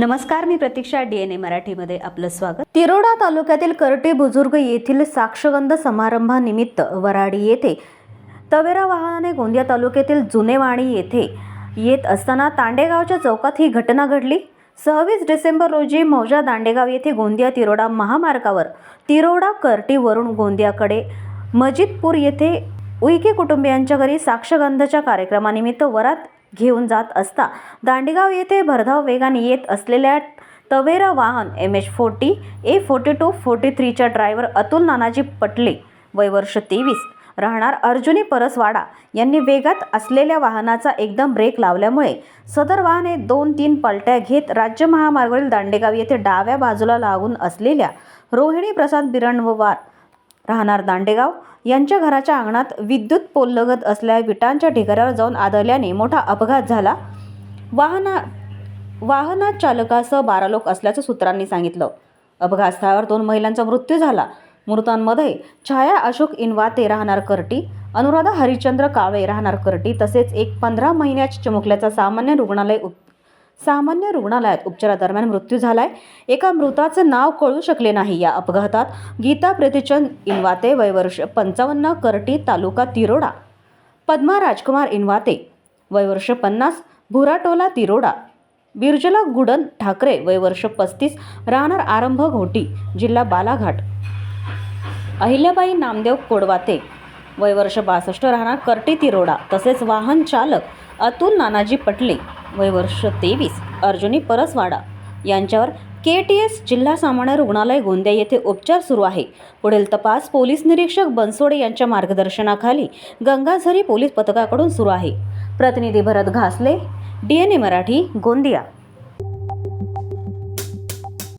नमस्कार मी प्रतीक्षा D N ए मराठीमध्ये आपलं स्वागत. तिरोडा तालुक्यातील करटे बुजुर्ग येथील साक्षगंध समारंभानिमित्त वराडी येथे तवेरा वाहनाने गोंदिया तालुक्यातील जुनेवाणी येथे येत असताना तांडेगावच्या चौकात ही घटना घडली. सव्वीस डिसेंबर रोजी मौजा दांडेगाव येथे गोंदिया तिरोडा महामार्गावर तिरोडा कर्टीवरून गोंदियाकडे मजिदपूर येथे उईके कुटुंबियांच्या घरी साक्षगंधाच्या कार्यक्रमानिमित्त वरात घेऊन जात असता. दांडेगाव येथे भरधाव वेगाने येत असलेल्या तवेरा वाहन M H forty A forty two forty थ्रीच्या driver Atul Nanaji Patle वय वर्ष तेवीस. राहणार अर्जुनी परसवाडा यांनी वेगात असलेल्या वाहनाचा एकदम ब्रेक लावल्यामुळे सदर वाहने दोन तीन पलट्या घेत राज्य महामार्गावरील दांडेगाव येथे डाव्या बाजूला लागून असलेल्या रोहिणी प्रसाद बिरणवार राहणार दांडेगाव. यांच्या घराच्या अंगणात विद्युत पोल लगत असल्या विटांच्या ढिगाऱ्यावर जाऊन आदळल्याने मोठा अपघात झाला. वाहना वाहनात चालकासह बारा लोक असल्याचं सूत्रांनी सांगितलं. अपघातस्थळावर दोन महिलांचा मृत्यू झाला. मृतांमध्ये छाया अशोक इनवाते राहणार करटी अनुराधा हरिचंद्र काळे राहणार करटी तसेच एक पंधरा महिन्याच्या चिमुकल्याचा सामान्य रुग्णालय उप सामान्य रुग्णालयात उपचारादरम्यान मृत्यू झालाय. एका मृताचं नाव कळू शकले नाही. या अपघातात गीता प्रतिचंद इनवाते वयवर्ष पंचावन्न करटी तालुका तिरोडा. पद्मा राजकुमार इनवाते वयवर्ष पन्नास भुराटोला तिरोडा. बिरजला गुडन ठाकरे वयवर्ष पस्तीस राहणार आरंभ घोटी जिल्हा बालाघाट. अहिल्याबाई नामदेव कोडवाते वयवर्ष बासष्ट राहणार कर्टी तिरोडा. तसेच वाहन चालक अतुल नानाजी पटले वय वर्ष तेवीस. अर्जुनी परसवाडा यांच्यावर के टी एस जिल्हा सामान्य रुग्णालय गोंदिया येथे उपचार सुरू आहे. पुढील तपास पोलीस निरीक्षक बनसोडे यांच्या मार्गदर्शनाखाली गंगाझरी पोलीस पथकाकडून सुरू आहे. प्रतिनिधी Bharat Ghasle D N A Marathi Gondia.